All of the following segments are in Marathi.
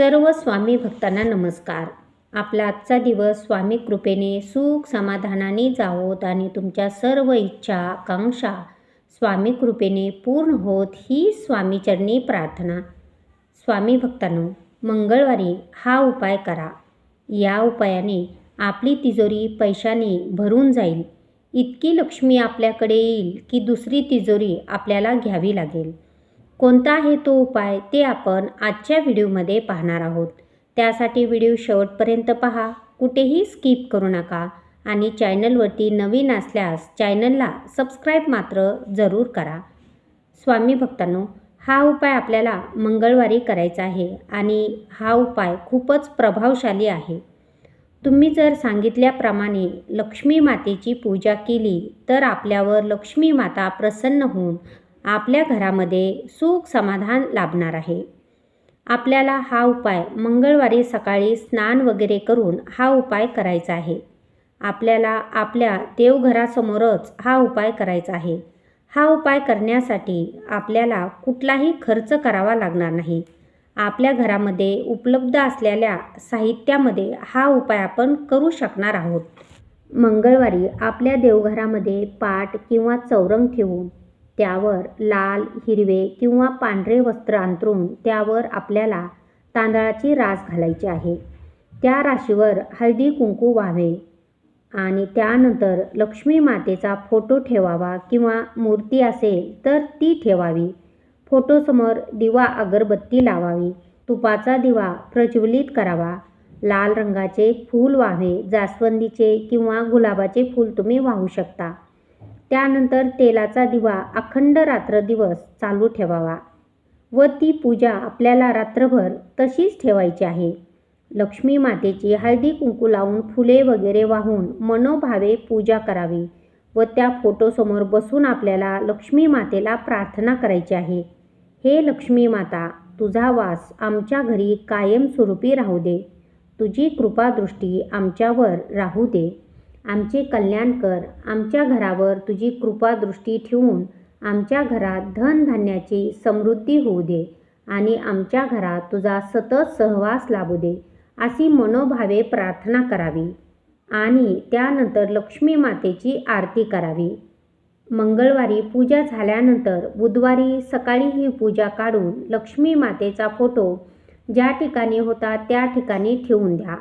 सर्व स्वामी भक्तांना नमस्कार. आपला आजचा दिवस स्वामी कृपेने सुख समाधानाने जावोत आणि तुमच्या सर्व इच्छा आकांक्षा स्वामी कृपेने पूर्ण होत ही स्वामीचरणी प्रार्थना. स्वामी भक्तांनो मंगळवारी हा उपाय करा. या उपायाने आपली तिजोरी पैशाने भरून जाईल. इतकी लक्ष्मी आपल्याकडे येईल की दुसरी तिजोरी आपल्याला घ्यावी लागेल. कोणता आहे तो उपाय ते आपण आजच्या व्हिडिओमध्ये पाहणार आहोत. त्यासाठी व्हिडिओ शेवटपर्यंत पहा. कुठेही स्किप करू नका आणि चॅनलवरती नवीन असल्यास चॅनलला सबस्क्राईब मात्र जरूर करा. स्वामी भक्तांनो हा उपाय आपल्याला मंगळवारी करायचा आहे आणि हा उपाय खूपच प्रभावशाली आहे. तुम्ही जर सांगितल्याप्रमाणे लक्ष्मी मातेची पूजा केली तर आपल्यावर लक्ष्मी माता प्रसन्न होऊन आपल्या घरामध्ये सुख समाधान लाभणार आहे. आपल्याला हा उपाय मंगळवारी सकाळी स्नान वगैरे करून हा उपाय करायचा आहे. आपल्याला आपल्या देवघरासमोरच हा उपाय करायचा आहे. हा उपाय करण्यासाठी आपल्याला कुठलाही खर्च करावा लागणार नाही. आपल्या घरामध्ये उपलब्ध असलेल्या साहित्यामध्ये हा उपाय आपण करू शकणार आहोत. मंगळवारी आपल्या देवघरामध्ये पाट किंवा चौरंग ठेवून त्यावर लाल हिरवे किंवा पांढरे वस्त्र अंतरून त्यावर आपल्याला तांदळाची रास घालायची आहे. त्या राशीवर हळदी कुंकू व्हावे आणि त्यानंतर लक्ष्मी मातेचा फोटो ठेवावा किंवा मूर्ती असेल तर ती ठेवावी. फोटोसमोर दिवा अगरबत्ती लावावी तुपाचा दिवा प्रज्वलित करावा लाल रंगाचे फूल व्हावे जास्वंदीचे किंवा गुलाबाचे फूल तुम्ही वाहू शकता. त्यानंतर तेलाचा दिवा अखंड रात्र दिवस चालू ठेवावा व ती पूजा आपल्याला रात्रभर तशीच ठेवायची आहे. लक्ष्मी मातेची हळदी कुंकू लावून फुले वगैरे वाहून मनोभावे पूजा करावी व त्या फोटोसमोर बसून आपल्याला लक्ष्मी मातेला प्रार्थना करायची आहे. हे लक्ष्मी माता तुझा वास आमच्या घरी कायमस्वरूपी राहू दे. तुझी कृपादृष्टी आमच्यावर राहू दे. आमचे कल्याण कर आमच्या घरावर तुझी कृपादृष्टी ठेवून आमच्या घरात धनधान्याची समृद्धी होऊ दे आणि आमच्या घरात तुझा सतत सहवास लाभू दे अशी मनोभावे प्रार्थना करावी. आणि त्यानंतर लक्ष्मी मातेची आरती करावी. मंगळवारी पूजा झाल्यानंतर बुधवारी सकाळी ही पूजा काढून लक्ष्मी मातेचा फोटो ज्या ठिकाणी होता त्या ठिकाणी ठेवून द्या.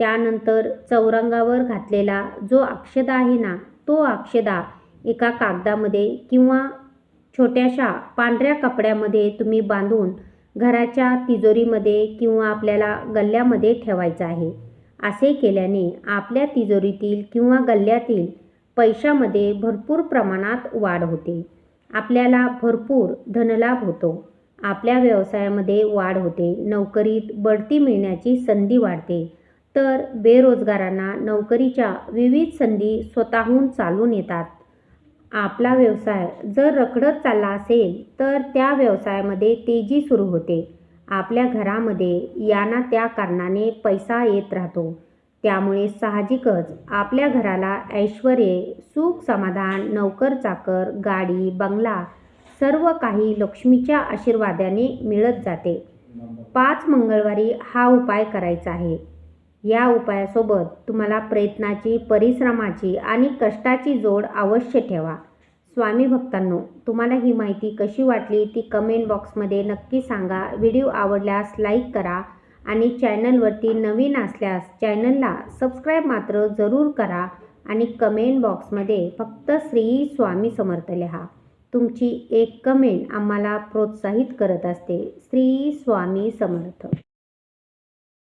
त्यानंतर चौरंगावर घातलेला जो अक्षदा आहे ना तो अक्षदा एका कागदामध्ये किंवा छोट्याशा पांढऱ्या कपड्यामध्ये तुम्ही बांधून घराच्या तिजोरीमध्ये किंवा आपल्याला गल्ल्यामध्ये ठेवायचं आहे. असे केल्याने आपल्या तिजोरीतील किंवा गल्ल्यातील पैशामध्ये भरपूर प्रमाणात वाढ होते. आपल्याला भरपूर धनलाभ होतो. आपल्या व्यवसायामध्ये वाढ होते. नोकरीत बढती मिळण्याची संधी वाढते. तर बेरोजगारांना नोकरीच्या विविध संधी स्वतःहून चालून येतात. आपला व्यवसाय जर रखडत चालला असेल तर त्या व्यवसायामध्ये तेजी सुरू होते. आपल्या घरामध्ये याना त्या कारणाने पैसा येत राहतो. त्यामुळे साहजिकच आपल्या घराला ऐश्वर सुख समाधान नोकर चाकर गाडी बंगला सर्व काही लक्ष्मीच्या आशीर्वादाने मिळत जाते. पाच मंगळवारी हा उपाय करायचा आहे. या उपायासोबत तुम्हाला प्रयत्नाची परिश्रमाची आणि कष्टाची जोड अवश्य ठेवा. स्वामी भक्तांनो तुम्हाला ही माहिती कशी वाटली ती कमेंट बॉक्समध्ये नक्की सांगा. व्हिडिओ आवडल्यास लाईक करा आणि चॅनलवरती नवीन असल्यास चॅनलला सबस्क्राईब मात्र जरूर करा आणि कमेंट बॉक्समध्ये फक्त श्री स्वामी समर्थ लिहा. तुमची एक कमेंट आम्हाला प्रोत्साहित करत असते. श्री स्वामी समर्थ.